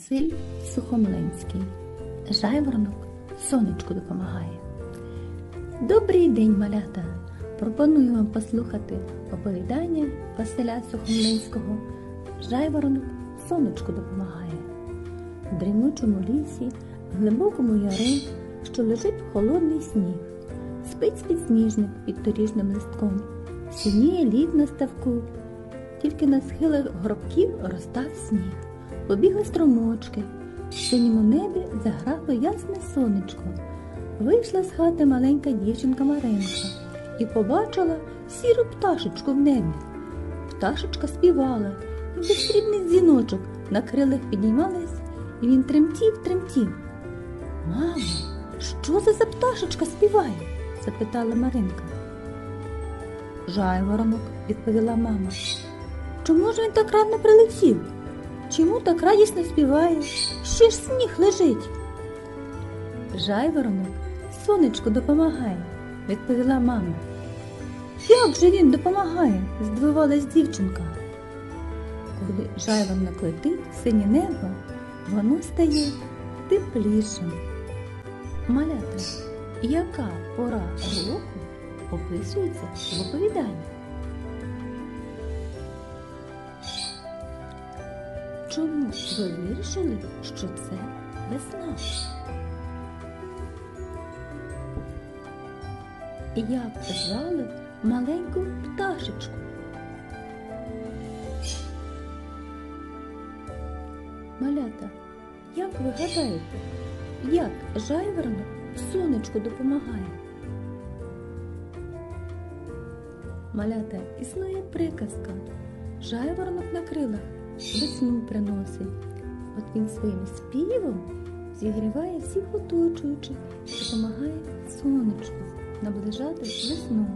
Василь Сухомлинський. Жайворонок сонечку допомагає. Добрий день, малята! Пропоную вам послухати оповідання Василя Сухомлинського. Жайворонок сонечку допомагає. В дрімучому лісі, в глибокому яру, що лежить холодний сніг. Спить підсніжник під торіжним листком, синіє лід на ставку, тільки на схилах гробків розтав сніг. Побігли струмочки, в синьому небі заграло ясне сонечко. Вийшла з хати маленька дівчинка Маринка і побачила сіру пташечку в небі. Пташечка співала, ніби срібний дзвіночок на крилах піднімались, і він тремтів, тремтів. Мамо, що це за пташечка співає? запитала Маринка. Жайворонок, відповіла мама. Чому ж він так рано прилетів? Чому так радісно співає? Ще ж сніг лежить. Жайворонок сонечку допомагає, відповіла мама. Як же він допомагає? здивувалась дівчинка. Коли жайворонок летить синє небо, воно стає теплішим. Малята, яка пора року описується в оповіданні? Чому ви вирішили, що це весна? Як звали маленьку пташечку? Малята, як ви гадаєте, як жайворонок сонечку допомагає? Малята, існує приказка. Жайворонок на крилах весну приносить. От він своїм співом зігріває всіх оточуючих і допомагає сонечку наближати весну.